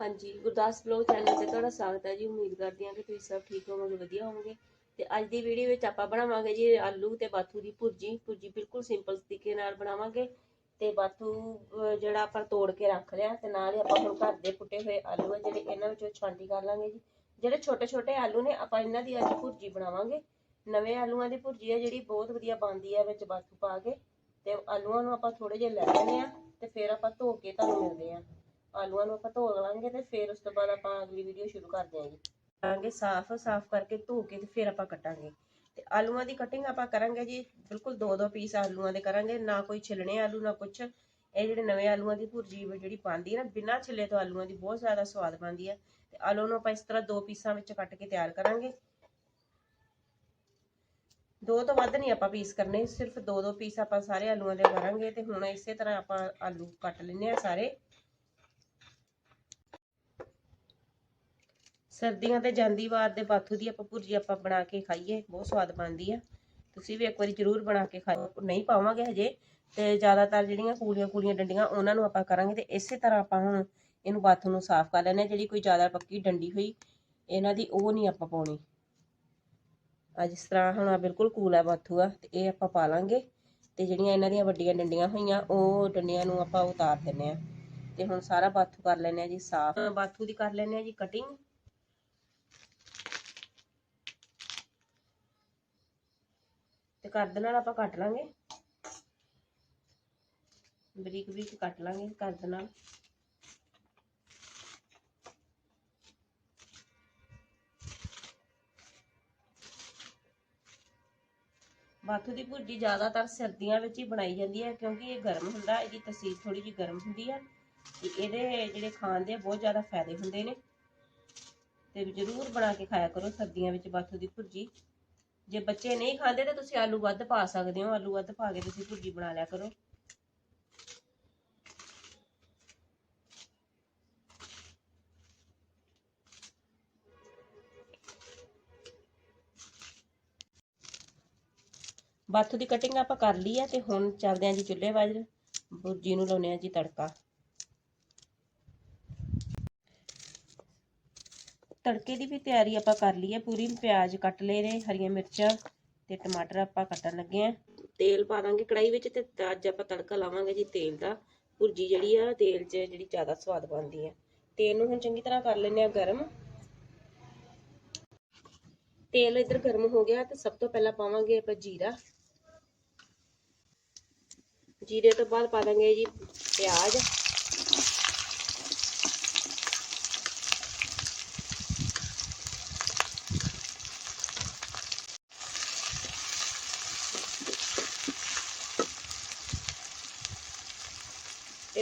ਹਾਂਜੀ, Gurdas blog channel ਤੇ ਤੁਹਾਡਾ ਸਵਾਗਤ ਹੈ ਜੀ। ਉਮੀਦ ਕਰਦੀ ਹਾਂ ਕਿ ਤੁਸੀਂ ਸਭ ਠੀਕ ਹੋਵੋਗੇ, ਵਧੀਆ ਹੋਵੋਗੇ। ਤੇ ਅੱਜ ਦੀ ਵੀਡੀਓ ਵਿੱਚ ਆਪਾਂ ਬਣਾਵਾਂਗੇ ਜੀ ਆਲੂ ਤੇ ਬਾਥੂ ਦੀ ਭੁਰਜੀ। ਭੁਰਜੀ ਬਿਲਕੁਲ ਸਿੰਪਲ ਤਰੀਕੇ ਨਾਲ ਬਣਾਵਾਂਗੇ। ਤੇ ਬਾਥੂ ਜਿਹੜਾ ਆਪਾਂ ਤੋੜ ਕੇ ਰੱਖ ਲਿਆ ਤੇ ਨਾਲ ਹੀ ਆਪਾਂ ਹੁਣ ਘਰ ਦੇ ਕੁੱਟੇ ਹੋਏ ਆਲੂ ਆ, ਜਿਹੜੇ ਇਹਨਾਂ ਵਿੱਚੋਂ ਛਾਂਟੀ ਕਰ ਲਾਂਗੇ ਜੀ। ਜਿਹੜੇ ਛੋਟੇ ਛੋਟੇ ਆਲੂ ਨੇ, ਆਪਾਂ ਇਹਨਾਂ ਦੀ ਅੱਜ ਭੁਰਜੀ ਬਣਾਵਾਂਗੇ। ਨਵੇਂ ਆਲੂਆਂ ਦੀ ਭੁਰਜੀ ਹੈ ਜਿਹੜੀ, ਬਹੁਤ ਵਧੀਆ ਬਣਦੀ ਹੈ ਵਿੱਚ ਬਾਥੂ ਪਾ ਕੇ। ਤੇ ਆਲੂਆਂ ਨੂੰ ਆਪਾਂ ਥੋੜੇ ਜਿਹੇ ਲੈ ਲੈਣੇ ਆ ਤੇ ਫਿਰ ਆਪਾਂ ਧੋ ਕੇ ਤੁਹਾਨੂੰ ਮਿਲਦੇ ਆ ਆਲੂਆਂ ਨੂੰ ਆਪਾਂ ਧੋ ਲਾਂਗੇ ਤੇ ਫਿਰ ਉਸ ਤੋਂ ਬਾਅਦ ਆਪਾਂ ਅਗਲੀ ਵੀਡੀਓ ਸ਼ੁਰੂ ਕਰਦੇ ਹਾਂ ਕਰਾਂਗੇ ਸਾਫ਼ ਸਾਫ਼ ਕਰਕੇ ਧੋ ਕੇ ਤੇ ਫਿਰ ਆਪਾਂ ਕੱਟਾਂਗੇ। ਤੇ ਆਲੂਆਂ ਦੀ ਕਟਿੰਗ ਆਪਾਂ ਕਰਾਂਗੇ ਜੀ, ਬਿਲਕੁਲ ਦੋ ਦੋ ਪੀਸ ਆਲੂਆਂ ਦੇ ਕਰਾਂਗੇ, ਨਾ ਕੋਈ ਛਿਲਣੇ ਆਲੂ, ਨਾ ਕੁਛ। ਇਹ ਜਿਹੜੇ ਨਵੇਂ ਆਲੂਆਂ ਦੀ ਭੁਰਜੀ ਜਿਹੜੀ ਬਣਦੀ ਹੈ ਨਾ, ਬਿਨਾਂ ਛਿੱਲੇ ਤੋਂ ਆਲੂਆਂ ਦੀ ਬਹੁਤ ਜ਼ਿਆਦਾ ਸਵਾਦ ਬਣਦੀ ਹੈ। ਤੇ ਆਲੂ ਨੂੰ ਆਪਾਂ ਇਸ ਤਰ੍ਹਾਂ ਦੋ ਪੀਸਾਂ ਵਿੱਚ ਕੱਟ ਕੇ ਤਿਆਰ ਕਰਾਂਗੇ। ਦੋ ਤੋਂ ਵੱਧ ਨਹੀਂ ਆਪਾਂ ਪੀਸ ਕਰਨੇ, ਸਿਰਫ ਦੋ ਦੋ ਪੀਸ ਆਪਾਂ ਸਾਰੇ ਆਲੂਆਂ ਦੇ ਕਰਾਂਗੇ ਤੇ ਹੁਣ ਇਸੇ ਤਰ੍ਹਾਂ ਆਪਾਂ ਆਲੂ ਕੱਟ ਲੈਣੇ ਆ ਸਾਰੇ। ਸਰਦੀਆਂ ਤੇ ਜਾਂਦੀ ਵਾਰ ਦੇ ਬਾਥੂ ਦੀ ਆਪਾਂ ਭੁਰਜੀ ਆਪਾਂ ਬਣਾ ਕੇ ਖਾਈਏ, ਬਹੁਤ ਸਵਾਦ ਬਣਦੀ ਆ। ਤੁਸੀਂ ਵੀ ਇੱਕ ਵਾਰੀ ਜ਼ਰੂਰ ਬਣਾ ਕੇ ਖਾਓ। ਨਹੀਂ ਪਾਵਾਂਗੇ ਹਜੇ ਤੇ ਜ਼ਿਆਦਾਤਰ ਜਿਹੜੀਆਂ ਕੂਲੀਆਂ ਕੂਲੀਆਂ ਡੰਡੀਆਂ ਉਹਨਾਂ ਨੂੰ ਆਪਾਂ ਕਰਾਂਗੇ ਤੇ ਇਸੇ ਤਰ੍ਹਾਂ ਆਪਾਂ ਹੁਣ ਇਹਨੂੰ ਬਾਥੂ ਨੂੰ ਸਾਫ਼ ਕਰ ਲੈਣੇ ਜਿਹੜੀ ਕੋਈ ਜ਼ਿਆਦਾ ਪੱਕੀ ਡੰਡੀ ਹੋਈ, ਇਹਨਾਂ ਦੀ ਉਹ ਨਹੀਂ ਆਪਾਂ ਪਾਉਣੀ। ਅੱਜ ਇਸ ਤਰ੍ਹਾਂ ਹੁਣ ਆ ਬਿਲਕੁਲ ਕੂਲ ਆ ਬਾਥੂ ਆ ਤੇ ਇਹ ਆਪਾਂ ਪਾ ਲਾਂਗੇ ਤੇ ਜਿਹੜੀਆਂ ਇਹਨਾਂ ਦੀਆਂ ਵੱਡੀਆਂ ਡੰਡੀਆਂ ਹੋਈਆਂ, ਉਹ ਡੰਡੀਆਂ ਨੂੰ ਆਪਾਂ ਉਤਾਰ ਦਿੰਨੇ ਆ ਤੇ ਹੁਣ ਸਾਰਾ ਬਾਥੂ ਕਰ ਲੈਣੇ ਆ ਜੀ ਸਾਫ਼। ਬਾਥੂ ਦੀ ਕਰ ਲੈਣੇ ਆ ਜੀ ਕਟਿੰਗ ਤੇ ਕਰਦ ਨਾਲ ਆਪਾਂ ਕੱਟ ਲਾਂਗੇ। ਬਰੀਕ ਬਰੀਕ ਕੱਟ ਲਾਂਗੇ ਕਰਦ ਨਾਲ। ਬਾਥੂ ਦੀ ਭੁਰਜੀ ਜ਼ਿਆਦਾਤਰ ਸਰਦੀਆਂ ਵਿੱਚ ਹੀ ਬਣਾਈ ਜਾਂਦੀ ਹੈ, ਕਿਉਂਕਿ ਇਹ ਗਰਮ ਹੁੰਦਾ, ਇਹਦੀ ਤਸੀਰ ਥੋੜੀ ਜਿਹੀ ਗਰਮ ਹੁੰਦੀ ਹੈ ਤੇ ਇਹਦੇ ਜਿਹੜੇ ਖਾਣ ਦੇ ਬਹੁਤ ਜ਼ਿਆਦਾ ਫਾਇਦੇ ਹੁੰਦੇ ਨੇ। ਤੇ ਜ਼ਰੂਰ ਬਣਾ ਕੇ ਖਾਇਆ ਕਰੋ ਸਰਦੀਆਂ ਵਿੱਚ ਬਾਥੂ ਦੀ ਭੁਰਜੀ। ਜੇ ਬੱਚੇ ਨਹੀਂ ਖਾਂਦੇ ਤਾਂ ਤੁਸੀਂ ਆਲੂ ਵੱਧ ਪਾ ਸਕਦੇ ਹੋ, ਆਲੂ ਵੱਧ ਪਾ ਕੇ ਤੁਸੀਂ ਭੁਰਜੀ ਬਣਾ ਲਿਆ ਕਰੋ। ਬਾਥੂ ਦੀ ਕਟਿੰਗ ਆਪਾਂ ਕਰ ਲਈ ਆ ਤੇ ਹੁਣ ਚੱਲਦੇ ਆਂ ਜੀ ਚੁੱਲ੍ਹੇ ਵੱਲ ਭੁਰਜੀ ਨੂੰ ਲਾਉਨੇ ਆ ਜੀ ਤੜਕਾ। ਤੜਕੇ ਦੀ ਵੀ ਤਿਆਰੀ ਆਪਾਂ ਕਰ ਲਈ ਹੈ ਪੂਰੀ, ਪਿਆਜ਼ ਕੱਟ ਲਏ ਨੇ, ਹਰੀਆਂ ਮਿਰਚਾਂ ਤੇ ਟਮਾਟਰ ਆਪਾਂ ਕੱਟਣ ਲੱਗੇ ਆ ਤੇਲ ਪਾ ਦਾਂਗੇ ਕੜਾਈ ਵਿੱਚ ਤੇ ਅੱਜ ਆਪਾਂ ਤੜਕਾ ਲਾਵਾਂਗੇ ਜੀ ਤੇਲ ਦਾ, ਭੁਰਜੀ ਜਿਹੜੀ ਆ ਤੇਲ 'ਚ ਜਿਹੜੀ ਜ਼ਿਆਦਾ ਸਵਾਦ ਬਣਦੀ ਹੈ। ਤੇਲ ਨੂੰ ਹੁਣ ਚੰਗੀ ਤਰ੍ਹਾਂ ਕਰ ਲੈਨੇ ਆ ਗਰਮ। ਤੇਲ ਇੱਧਰ ਗਰਮ ਹੋ ਗਿਆ ਤੇ ਸਭ ਤੋਂ ਪਹਿਲਾਂ ਪਾਵਾਂਗੇ ਆਪਾਂ ਜੀਰਾ। ਜੀਰੇ ਤੋਂ ਬਾਅਦ ਪਾ ਦਾਂਗੇ ਜੀ ਪਿਆਜ਼।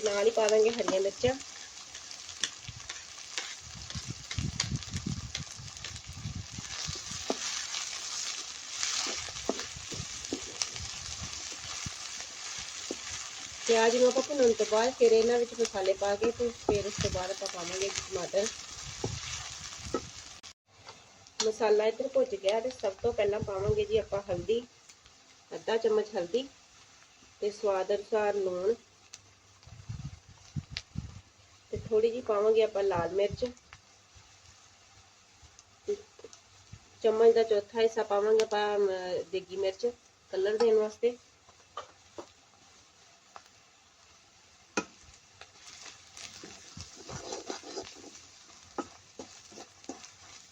ਨਾਲ ਹੀ ਪਾ ਦਾਂਗੇ ਹਰੀਆਂ ਮਿਰਚਾਂ। ਪਿਆਜ਼ ਨੂੰ ਆਪਾਂ ਭੁੰਨਣ ਤੋਂ ਬਾਅਦ ਫਿਰ ਇਹਨਾਂ ਵਿੱਚ ਮਸਾਲੇ ਪਾ ਕੇ ਤੇ ਫਿਰ ਉਸ ਤੋਂ ਬਾਅਦ ਆਪਾਂ ਪਾਵਾਂਗੇ ਟਮਾਟਰ। ਮਸਾਲਾ ਇੱਧਰ ਭੁੱਜ ਗਿਆ ਤੇ ਸਭ ਤੋਂ ਪਹਿਲਾਂ ਪਾਵਾਂਗੇ ਜੀ ਆਪਾਂ ਹਲਦੀ, ਅੱਧਾ ਚਮਚ ਹਲਦੀ ਤੇ ਸਵਾਦ ਅਨੁਸਾਰ ਲੂਣ। ਤੇ ਥੋੜੀ ਜੀ ਪਾਵਾਂਗੇ ਆਪਾਂ ਲਾਲ ਮਿਰਚ। ਚਮਚ ਦਾ ਚੌਥਾ ਹਿੱਸਾ ਪਾਵਾਂਗੇ ਆਪਾਂ ਦੇਗੀ ਮਿਰਚ ਕਲਰ ਦੇਣ ਵਾਸਤੇ।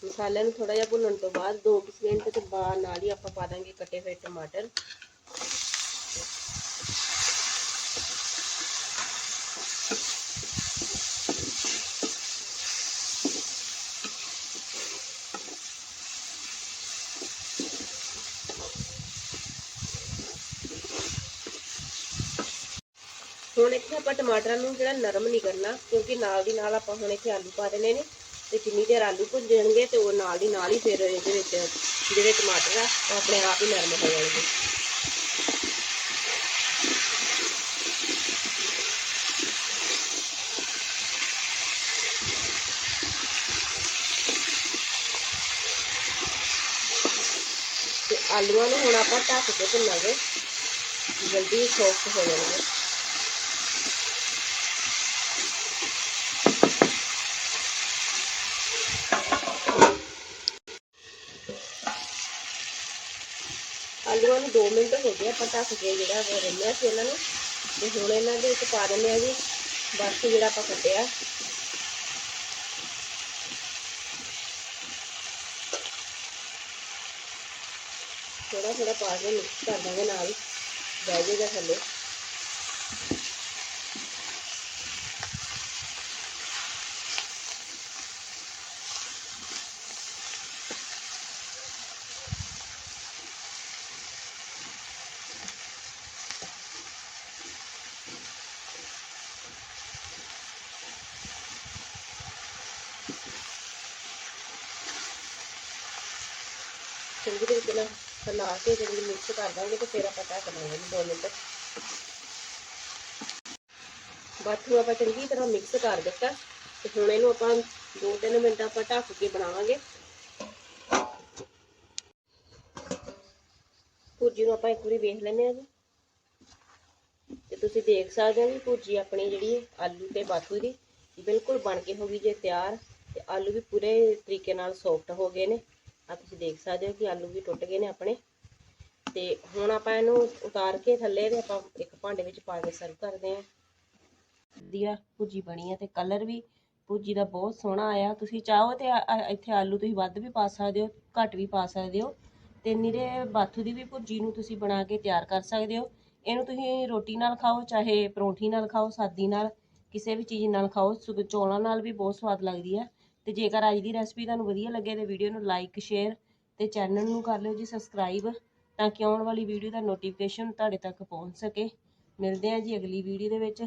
ਮਸਾਲੇ ਨੂੰ ਥੋੜਾ ਜਿਹਾ ਭੁੰਨਣ ਤੋਂ ਬਾਅਦ 2 ਮਿੰਟ ਤੇ ਬਾਅਦ ਨਾਲ ਹੀ ਆਪਾਂ ਪਾ ਦਾਂਗੇ ਕੱਟੇ ਹੋਏ ਟਮਾਟਰ। ਹੁਣ ਇੱਥੇ ਆਪਾਂ ਟਮਾਟਰਾਂ ਨੂੰ ਜਿਹੜਾ ਨਰਮ ਨਹੀਂ ਕਰਨਾ, ਕਿਉਂਕਿ ਨਾਲ ਦੀ ਨਾਲ ਆਪਾਂ ਹੁਣ ਇੱਥੇ ਆਲੂ ਪਾ ਦੇਣੇ ਨੇ ਤੇ ਜਿੰਨੀ ਦੇਰ ਆਲੂ ਭੁੱਜ ਜਾਣਗੇ ਤੇ ਉਹ ਨਾਲ ਦੀ ਨਾਲ ਹੀ ਫਿਰ ਇਹਦੇ ਵਿੱਚ ਜਿਹੜੇ ਟਮਾਟਰ ਆ, ਉਹ ਆਪਣੇ ਆਪ ਹੀ ਨਰਮ ਹੋ ਜਾਣਗੇ। ਤੇ ਆਲੂਆਂ ਨੂੰ ਹੁਣ ਆਪਾਂ ਢੱਕ ਕੇ ਭੁੰਨਾਂਗੇ, ਜਲਦੀ ਸੌਫਟ ਹੋ ਜਾਣਗੇ। ਇਹਨਾਂ ਨੂੰ 2 ਮਿੰਟ ਹੋ ਗਏ, ਆਪਾਂ ਢੱਕ ਕੇ ਜਿਹੜਾ ਵਾ ਰਹਿੰਦੇ ਸੀ ਇਹਨਾਂ ਨੂੰ। ਤੇ ਹੁਣ ਇਹਨਾਂ ਦੇ ਵਿੱਚ ਪਾ ਦਿੰਦੇ ਆ ਜੀ, ਬਾਕੀ ਜਿਹੜਾ ਆਪਾਂ ਕੱਟਿਆ। ਥੋੜਾ ਥੋੜਾ ਪਾ ਕੇ ਮਿਕਸ ਕਰ ਦਾਂਗੇ ਨਾਲ, ਬਹਿ ਜਾਏਗਾ ਥੱਲੇ। ਚੰਗੀ ਤਰੀਕੇ ਨਾਲ ਹਿਲਾ ਕੇ ਚੰਗੀ ਮਿਕਸ ਕਰ ਦਾਂਗੇ ਤੇ ਫਿਰ ਆਪਾਂ ਢੱਕ ਦਾਂਗੇ 2 ਮਿੰਟ। ਬਾਥੂ ਆਪਾਂ ਚੰਗੀ ਤਰ੍ਹਾਂ ਮਿਕਸ ਕਰ ਦਿੱਤਾ ਤੇ ਹੁਣ ਇਹਨੂੰ ਆਪਾਂ 2-3 ਮਿੰਟ ਆਪਾਂ ਢੱਕ ਕੇ ਬਣਾਵਾਂਗੇ। ਭੁਰਜੀ ਨੂੰ ਆਪਾਂ ਇੱਕ ਵਾਰੀ ਵੇਖ ਲੈਂਦੇ ਆ ਜੀ। ਤੇ ਤੁਸੀਂ ਦੇਖ ਸਕਦੇ ਹੋ ਵੀ ਭੁਰਜੀ ਆਪਣੀ ਜਿਹੜੀ ਆਲੂ ਤੇ ਬਾਥੂ ਦੀ ਬਿਲਕੁਲ ਬਣ ਕੇ ਹੋ ਗਈ ਜੇ ਤਿਆਰ ਤੇ ਆਲੂ ਵੀ ਪੂਰੇ ਤਰੀਕੇ ਨਾਲ ਸੌਫਟ ਹੋ ਗਏ ਨੇ। ਆ ਤੁਸੀਂ ਦੇਖ ਸਕਦੇ ਹੋ ਕਿ ਆਲੂ ਵੀ ਟੁੱਟ ਗਏ ਨੇ ਆਪਣੇ। ਤੇ ਹੁਣ ਆਪਾਂ ਇਹਨੂੰ ਉਤਾਰ ਕੇ ਥੱਲੇ ਤੇ ਆਪਾਂ ਇੱਕ ਭਾਂਡੇ ਵਿੱਚ ਪਾ ਕੇ ਸਰਵ ਕਰਦੇ ਹਾਂ। ਵਧੀਆ ਭੁਜੀ ਬਣੀ ਹੈ ਤੇ ਕਲਰ ਵੀ ਭੁਰਜੀ ਦਾ ਬਹੁਤ ਸੋਹਣਾ ਆਇਆ। ਤੁਸੀਂ ਚਾਹੋ ਤੇ ਇੱਥੇ ਆਲੂ ਤੁਸੀਂ ਵੱਧ ਵੀ ਪਾ ਸਕਦੇ ਹੋ, ਘੱਟ ਵੀ ਪਾ ਸਕਦੇ ਹੋ। ਤੇ ਨਿਰੇ ਬਾਥੂ ਦੀ ਵੀ ਭੁਜੀ ਨੂੰ ਤੁਸੀਂ ਬਣਾ ਕੇ ਤਿਆਰ ਕਰ ਸਕਦੇ ਹੋ। ਇਹਨੂੰ ਤੁਸੀਂ ਰੋਟੀ ਨਾਲ ਖਾਓ, ਚਾਹੇ ਪਰੌਂਠੀ ਨਾਲ ਖਾਓ, ਸਾਦੀ ਨਾਲ, ਕਿਸੇ ਵੀ ਚੀਜ਼ ਨਾਲ ਖਾਓ ਸੁ ਚੌਲਾਂ ਨਾਲ ਵੀ ਬਹੁਤ ਸਵਾਦ ਲੱਗਦੀ ਹੈ ਤੇ ਜੇਕਰ ਅੱਜ ਦੀ ਰੈਸਪੀ ਤੁਹਾਨੂੰ ਵਧੀਆ ਲੱਗੇ ਤੇ ਵੀਡੀਓ ਨੂੰ ਲਾਈਕ ਸ਼ੇਅਰ ਤੇ ਚੈਨਲ ਨੂੰ ਕਰ ਲਿਓ ਜੀ ਸਬਸਕ੍ਰਾਈਬ ਤਾਂ ਕਿ ਆਉਣ ਵਾਲੀ ਵੀਡੀਓ ਦਾ ਨੋਟੀਫਿਕੇਸ਼ਨ ਤੁਹਾਡੇ ਤੱਕ ਪਹੁੰਚ ਸਕੇ। ਮਿਲਦੇ ਹਾਂ ਜੀ ਅਗਲੀ ਵੀਡੀਓ ਦੇ ਵਿੱਚ।